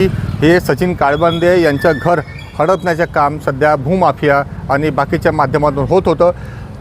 हे सचिन काळबांदे यांचं घर हडपण्याचं काम सध्या भूमाफिया आणि बाकीच्या माध्यमातून होत होतं.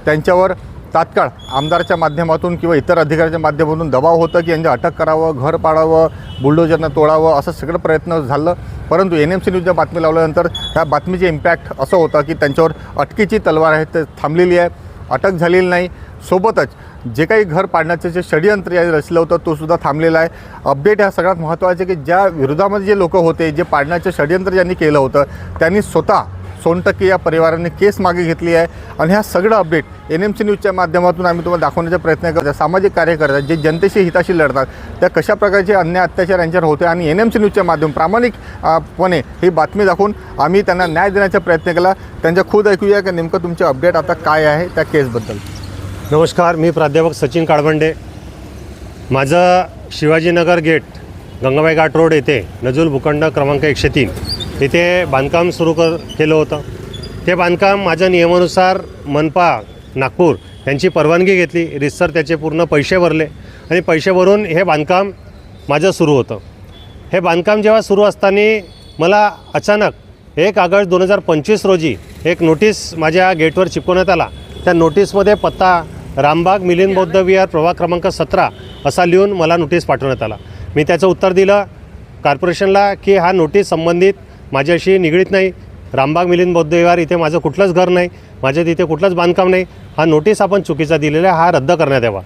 त्यांच्यावर तात्काळ आमदारच्या माध्यमातून किंवा इतर अधिकाऱ्याच्या माध्यमातून दबाव होतं की यांच्या अटक करावं घर पाडावं बुलडोजरनं तोडावं असं सगळं प्रयत्न झालं. परंतु एन एम सी न्यूजच्या बातमी लावल्यानंतर ह्या बातमीचे इम्पॅक्ट असं होतं की त्यांच्यावर अटकेची तलवार आहे ते थांबलेली आहे. अटक झालेली नाही. सोबतच जे काही घर पाडण्याचं जे षडयंत्र या रचलं होतं तो सुद्धा थांबलेला आहे. अपडेट ह्या सगळ्यात महत्त्वाचे की ज्या विरोधामध्ये जे लोक होते जे पाडण्याचं षडयंत्र ज्यांनी केलं होतं त्यांनी स्वतः सोनटक्के या परिवाराने केस मागे घेतली आहे. आणि ह्या सगळं अपडेट एन एम सी न्यूजच्या माध्यमातून आम्ही तुम्हाला दाखवण्याचा प्रयत्न करतो सामाजिक कार्य करतात जे जनतेशी हिताशी लढतात त्या कशा प्रकारचे अन्याय अत्याचार यांच्यावर होते आणि एन एम सी न्यूजच्या माध्यम प्रामाणिकपणे ही बातमी दाखवून आम्ही त्यांना न्याय देण्याचा प्रयत्न केला. त्यांच्या खुद ऐकूया की नेमकं तुमचे अपडेट आता काय आहे त्या केसबद्दल नमस्कार मी प्राध्यापक सचिन काळबंडे माझं शिवाजीनगर गेट गंगाबाई घाट रोड येथे नजुल भूखंड क्रमांक एकशे तीन. इथे बांधकाम सुरू कर केलं होतं. ते बांधकाम माझ्या नियमानुसार मनपा नागपूर यांची परवानगी घेतली. रिसर त्याचे पूर्ण पैसे भरले आणि पैसे भरून हे बांधकाम माझं सुरू होतं. हे बांधकाम जेव्हा सुरू असताना मला अचानक एक ऑगस्ट दोन हजार पंचवीस रोजी एक नोटीस माझ्या गेटवर चिपकवण्यात आला. त्या नोटीसमध्ये पत्ता रामबाग मिलिंद बौद्ध विहार प्रभाग क्रमांक सतरा असा लिहून मला नोटीस पाठवण्यात आला. मी त्याचं उत्तर दिलं. कॉर्पोरेशनला की हा नोटीस संबंधित माझ्याशी निगडीत नाही. रामबाग मिलिंद बौद्ध विहार इथे माझं कुठलंच घर नाही. माझ्या तिथे कुठलंच बांधकाम नाही. हा नोटीस आपण चुकीचा दिलेला आहे हा रद्द करण्यात यावा.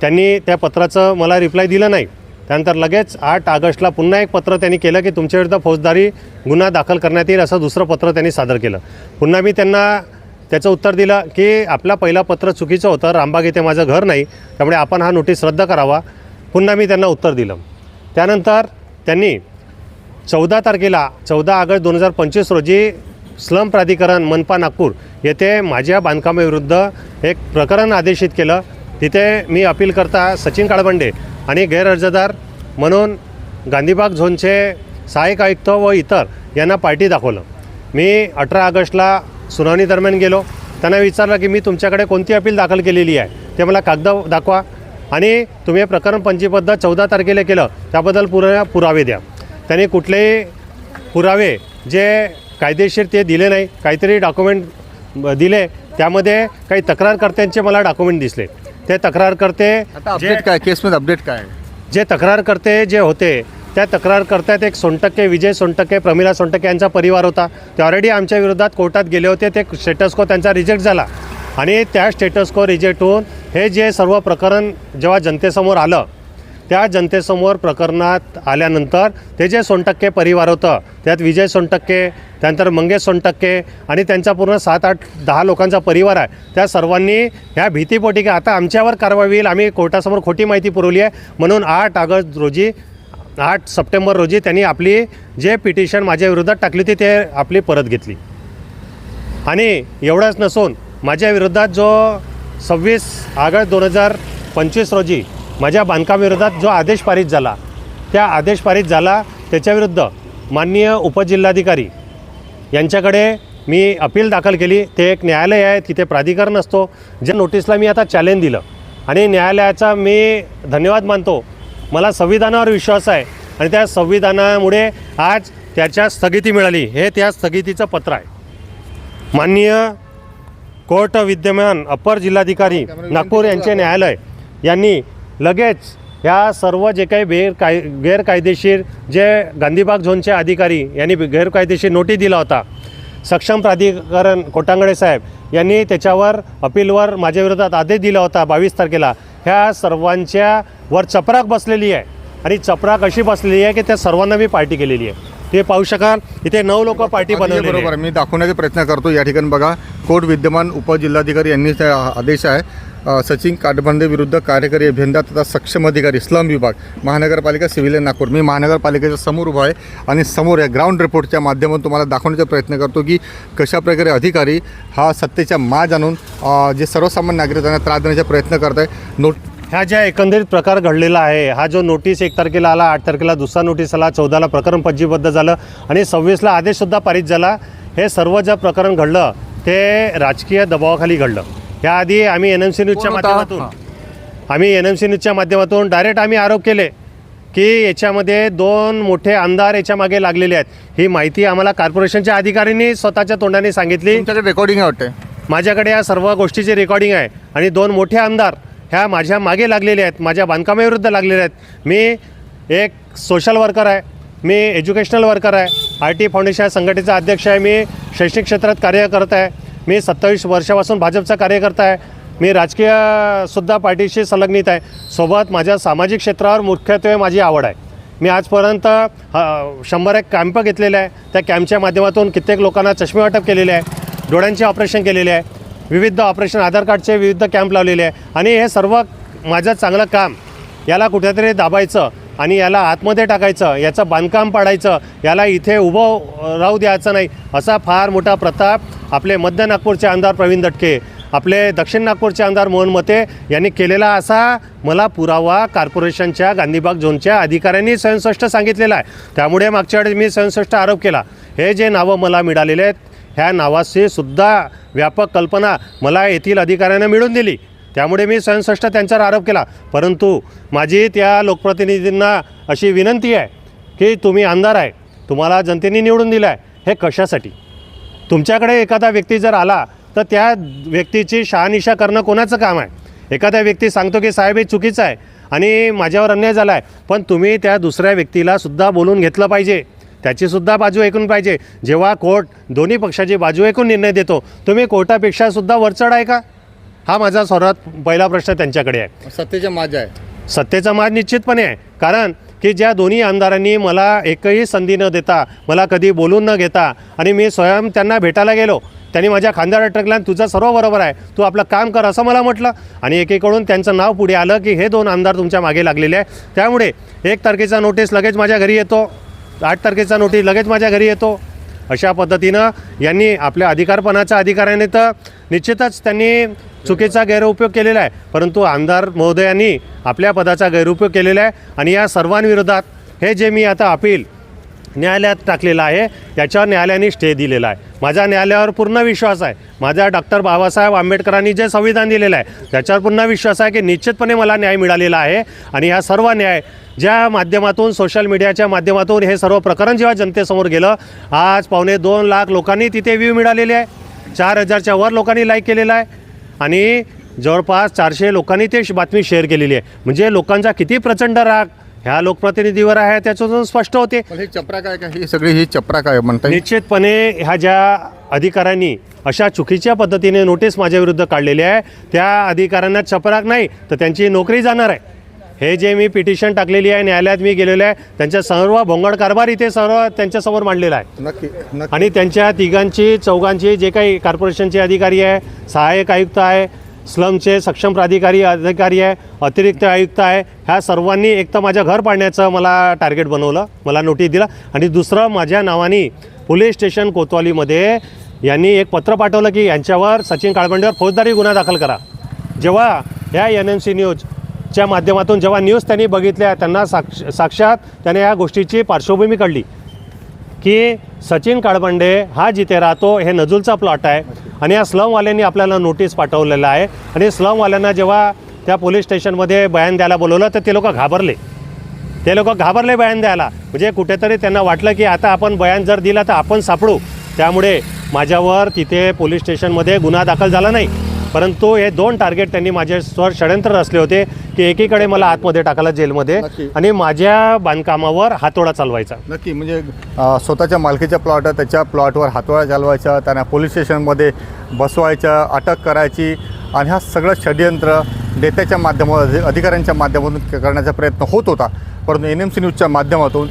त्यांनी त्या पत्राचं मला रिप्लाय दिलं नाही. त्यानंतर लगेच आठ ऑगस्टला पुन्हा एक पत्र त्यांनी केलं की तुमच्याविरुद्ध फौजदारी गुन्हा दाखल करण्यात येईल असं दुसरं पत्र त्यांनी सादर केलं. पुन्हा मी त्यांना त्याचं उत्तर दिलं की आपला पहिला पत्र चुकीचं होतं रामबाग येथे माझं घर नाही त्यामुळे आपण हा नोटीस रद्द करावा. पुन्हा मी त्यांना उत्तर दिलं. त्यानंतर त्यांनी चौदा तारखेला चौदा ऑगस्ट दोन हजार पंचवीस रोजी स्लम प्राधिकरण मनपा नागपूर येथे माझ्या बांधकामाविरुद्ध एक प्रकरण आदेशित केलं. तिथे मी अपील करता सचिन काळबंडे आणि गैरअर्जदार म्हणून गांधीबाग झोनचे सहाय्यक आयुक्त व इतर यांना पार्टी दाखवलं. मी अठरा ऑगस्टला सुनावणी दरम्यान गेलो. त्यांना विचारलं की मी तुमच्याकडे कोणती अपील दाखल केलेली आहे? ते मला कागद दाखवा आणि तुम्ही हे प्रकरण पंचीबद्ध चौदा तारखेला केलं त्याबद्दल पुरा पुरावे द्या. त्यांनी कुठलेही पुरावे जे कायदेशीर ते दिले नाही काहीतरी डॉक्युमेंट दिले त्यामध्ये काही तक्रारकर्त्यांचे मला डॉक्युमेंट दिसले. ते तक्रारकर्ते जे- अपडेट काय? केसमध्ये अपडेट काय? जे तक्रारकर्ते जे होते त्या तक्रारकर्त्यात एक सोनटक्के विजय सोनटक्के प्रमिला सोनटक्के यांचा परिवार होता. ते ऑलरेडी आमच्या विरोधात कोर्टात गेले होते. ते स्टेटस्को त्यांचा रिजेक्ट झाला. आणि त्या स्टेटस्को रिजेक्ट होऊन हे जे सर्व प्रकरण जेव्हा जनतेसमोर आलं त्या जनतेसमोर प्रकरणात आल्यानंतर ते जे सोनटक्के परिवार होतं त्यात विजय सोनटक्के त्यानंतर मंगेश सोनटक्के आणि त्यांचा पूर्ण सात आठ दहा लोकांचा परिवार आहे. त्या सर्वांनी ह्या भीतीपोटी की आता आमच्यावर कारवाई होईल. आम्ही कोर्टासमोर खोटी माहिती पुरवली आहे. म्हणून आठ ऑगस्ट रोजी आठ सप्टेंबर रोजी त्यांनी आपली जे पिटिशन माझ्या विरोधात टाकली होती ते आपली परत घेतली. आणि एवढंच नसून माझ्याविरोधात जो सव्वीस ऑगस्ट दोन हजार पंचवीस रोजी माझ्या बांधकामविरोधात जो आदेश पारित झाला त्या आदेश पारित झाला त्याच्याविरुद्ध माननीय उपजिल्हाधिकारी यांच्याकडे मी अपील दाखल केली. ते एक न्यायालय आहे तिथे प्राधिकरण असतो. ज्या नोटीसला मी आता चॅलेंज दिलं आणि न्यायालयाचा मी धन्यवाद मानतो. मला संविधानावर विश्वास आहे आणि त्या संविधानामुळे आज त्याच्या स्थगिती मिळाली. हे त्या स्थगितीचं पत्र आहे. माननीय कोर्ट विद्यमान अप्पर जिल्हाधिकारी नागपूर यांचे न्यायालय यांनी लगेच ह्या सर्व जे काही बेर काय गैरकायदेशीर जे गांधीबाग झोनचे अधिकारी यांनी गैरकायदेशीर नोटीस दिला होता. सक्षम प्राधिकरण कोटांगडे साहेब यांनी त्याच्यावर अपीलवर माझ्याविरोधात आदेश दिला होता बावीस तारखेला. ह्या सर्वांच्या वर चपराक बसलेली आहे. आणि चपराक अशी बसलेली आहे की त्या सर्वांना मी पार्टी केलेली आहे. ते पाहू शकाल इथे नऊ लोक पार्टी अगदी बनवलेली बरोबर. मी दाखवण्याचा प्रयत्न करतो. या ठिकाणी बघा कोर्ट विद्यमान उपजिल्हाधिकारी यांनी आदेश आहे. सचिन काटबंदे विरुद्ध कार्यकारी अभियंता तथा सक्षम अधिकारी इस्लाम विभाग महानगरपालिका सिव्हिल नागपूर. मी महानगरपालिकेच्या समोर उभा आहे आणि समोर या ग्राउंड रिपोर्टच्या माध्यमातून तुम्हाला दाखवण्याचा प्रयत्न करतो की कशाप्रकारे अधिकारी हा सत्तेच्या माज आणून जे सर्वसामान्य नागरिकांना त्रास देण्याचा प्रयत्न करत आहे. नोट ह्या ज्या एकंदरीत प्रकार घडलेला आहे हा जो नोटीस एक तारखेला आला आठ तारखेला दुसरा नोटीस आला चौदाला प्रकरण पंचवीबद्ध झालं आणि सव्वीसला आदेशसुद्धा पारित झाला हे सर्व ज्या प्रकरण घडलं ते राजकीय दबावाखाली घडलं. याआधी आम्ही एन एम सी न्यूजच्या कोण होता? माध्यमातून आम्ही एन एम सी न्यूजच्या माध्यमातून डायरेक्ट आम्ही आरोप केले की याच्यामध्ये दोन मोठे आमदार याच्या मागे लागलेले आहेत. ही माहिती आम्हाला कॉर्पोरेशनच्या अधिकाऱ्यांनी स्वतःच्या तोंडाने सांगितली. तुमच्याकडे रेकॉर्डिंग आहे वाटते माझ्याकडे या सर्व गोष्टीची रेकॉर्डिंग आहे. आणि दोन मोठे आमदार ह्या माझ्या मागे लागलेले आहेत. माझ्या बांधकामाविरुद्ध लागलेले आहेत. मी एक सोशल वर्कर आहे. मी एज्युकेशनल वर्कर आहे. आय टी फाउंडेशन या संघटनेचा अध्यक्ष आहे. मी शैक्षणिक क्षेत्रात कार्य करत आहे. मी सत्तावीस वर्षापासून भाजपचा कार्यकर्ता आहे. मी राजकीयसुद्धा पार्टीशी संलग्नित आहे. सोबत माझ्या सामाजिक क्षेत्रावर मुख्यत्वे माझी आवड आहे. मी आजपर्यंत शंभर एक कॅम्प घेतलेले आहे. त्या कॅम्पच्या माध्यमातून कित्येक लोकांना चष्मे वाटप केलेले आहे. डोळ्यांचे ऑपरेशन केलेले आहे. विविध ऑपरेशन आधार कार्डचे विविध कॅम्प लावलेले आहे. आणि हे सर्व माझं चांगलं काम याला कुठेतरी दाबायचं आणि याला आतमध्ये टाकायचं याचं बांधकाम पाडायचं याला इथे उभं राहू द्यायचं नाही असा फार मोठा प्रताप आपले मध्य नागपूरचे आमदार प्रवीण दटके आपले दक्षिण नागपूरचे आमदार मोहन मते यांनी केलेला असा मला पुरावा कॉर्पोरेशनच्या गांधीबाग झोनच्या अधिकाऱ्यांनी स्वयंस्पष्ट सांगितलेला आहे. त्यामुळे मागच्या वेळेस मी स्वयंस्पष्ट आरोप केला. हे जे नावं मला मिळालेले आहेत ह्या नावाशी सुद्धा व्यापक कल्पना मला येथील अधिकाऱ्यांना मिळून दिली. त्यामुळे मी स्वयंस्पष्ट त्यांच्यावर आरोप केला. परंतु माझी त्या लोकप्रतिनिधींना अशी विनंती आहे की तुम्ही आमदार आहे तुम्हाला जनतेने निवडून दिलं आहे हे कशासाठी? तुमच्याकडे एखादा व्यक्ती जर आला तर त्या व्यक्तीची शहानिशा करणं कोणाचं काम आहे? एखादा व्यक्ती सांगतो की साहेब हे चुकीचं आहे आणि माझ्यावर अन्याय झाला आहे पण तुम्ही त्या दुसऱ्या व्यक्तीला सुद्धा बोलून घेतलं पाहिजे. त्याचीसुद्धा बाजू ऐकून पाहिजे. जेव्हा कोर्ट दोन्ही पक्षाची बाजू ऐकून निर्णय देतो तुम्ही कोर्टापेक्षा सुद्धा वरचढ आहे का? हा माझा सर्वात पहिला प्रश्न त्यांच्याकडे आहे. सत्तेच्या माझ्या आहे. सत्तेचा माज निश्चितपणे आहे. कारण की ज्या दोन्ही आमदारांनी मला एकही संधी न देता मला कधी बोलून न घेता आणि मी स्वयं त्यांना भेटायला गेलो त्यांनी माझ्या खांद्यावर अटकला आणि तुझं सर्व बरोबर आहे. तू आपलं काम कर असं मला म्हटलं आणि एकीकडून त्यांचं नाव पुढे आलं की हे दोन आमदार तुमच्या मागे लागलेले आहे. त्यामुळे एक तारखेचा नोटीस लगेच माझ्या घरी येतो आठ तारखेचा नोटीस लगेच माझ्या घरी येतो. अशा पद्धतीनं यांनी आपल्या अधिकारपणाच्या अधिकाऱ्याने तर निश्चितच त्यांनी चुकीचा गैरउपयोग केलेला आहे. परंतु आमदार महोदयांनी आपल्या पदाचा गैरउपयोग केलेला आहे आणि या सर्वांविरोधात हे जे मी आता अपील न्यायालयात टाकलेलं आहे याच्यावर न्यायालयाने स्टे दिलेला आहे. माझा न्यायालयावर पूर्ण विश्वास आहे. माझ्या डॉक्टर बाबासाहेब आंबेडकरांनी जे संविधान दिलेलं आहे त्याच्यावर पूर्ण विश्वास आहे की निश्चितपणे मला न्याय मिळालेला आहे आणि ह्या सर्व न्याय ज्या माध्यमातून सोशल मीडियाच्या माध्यमातून हे सर्व प्रकरण जेव्हा जनतेसमोर गेलं आज पावणे दोन लाख लोकांनी तिथे व्ह्यू मिळालेले आहे. चार हजारच्या वर लोकांनी लाईक केलेला आहे. आणि जवळपास चारशे लोकांनी ते बातमी शेअर केलेली आहे. म्हणजे लोकांचा किती प्रचंड राग. ह्या लोकप्रतिनिधीवर आहे त्याच्यातून स्पष्ट होते. ही चपरा काय काय? ही सगळी ही चपरा काय म्हणता येईल निश्चितपणे ह्या ज्या अधिकाऱ्यांनी अशा चुकीच्या पद्धतीने नोटीस माझ्याविरुद्ध काढलेली आहे त्या अधिकाऱ्यांना चपराक नाही तर त्यांची नोकरी जाणार आहे. हे जे मी पिटिशन टाकलेली आहे न्यायालयात मी गेलेलो आहे त्यांच्या सर्व भोंगड कारभार इथे सर्व त्यांच्यासमोर मांडलेला आहे. नक्की नक्की. आणि त्यांच्या तिघांची चौघांची जे काही कॉर्पोरेशनचे अधिकारी आहे सहाय्यक आयुक्त आहे स्लमचे सक्षम प्राधिकारी अधिकारी आहे अतिरिक्त आयुक्त आहे ह्या सर्वांनी एक तर माझं घर पाडण्याचं मला टार्गेट बनवलं मला नोटीस दिला. आणि दुसरं माझ्या नावाने पोलीस स्टेशन कोतवालीमध्ये यांनी एक पत्र पाठवलं की यांच्यावर सचिन काळबंडेवर फौजदारी गुन्हा दाखल करा. जेव्हा ह्या एन एम सी च्या माध्यमातून जेव्हा न्यूज त्यांनी बघितल्या त्यांना साक्ष साक्षात त्याने या गोष्टीची पार्श्वभूमी कळली की सचिन काळबंडे हा जिथे राहतो हे नजूलचा प्लॉट आहे आणि या स्लमवाल्यांनी आपल्याला नोटीस पाठवलेलं आहे. आणि स्लमवाल्यांना जेव्हा त्या पोलीस स्टेशनमध्ये बयान द्यायला बोलवलं तर ते लोक घाबरले. ते लोक घाबरले बयान द्यायला. म्हणजे कुठेतरी त्यांना वाटलं की आता आपण बयान जर दिला तर आपण सापडू. त्यामुळे माझ्यावर तिथे पोलीस स्टेशनमध्ये गुन्हा दाखल झाला नाही. परंतु हे दोन टार्गेट त्यांनी माझ्यावर षडयंत्र रचले होते की एकीकडे मला आतमध्ये टाकायला जेलमध्ये नक्की. आणि माझ्या बांधकामावर हातोडा चालवायचा नक्की म्हणजे अ, स्वतःच्या मालकीच्या प्लॉट आहे त्याच्या प्लॉटवर हातोळा चालवायचा त्यांना पोलीस स्टेशनमध्ये बसवायचं अटक करायची आणि हा सगळं षडयंत्र नेत्याच्या माध्यमातून अधिकाऱ्यांच्या माध्यमातून करण्याचा प्रयत्न होत होता परंतु एन एम सी न्यूजच्या माध्यमातून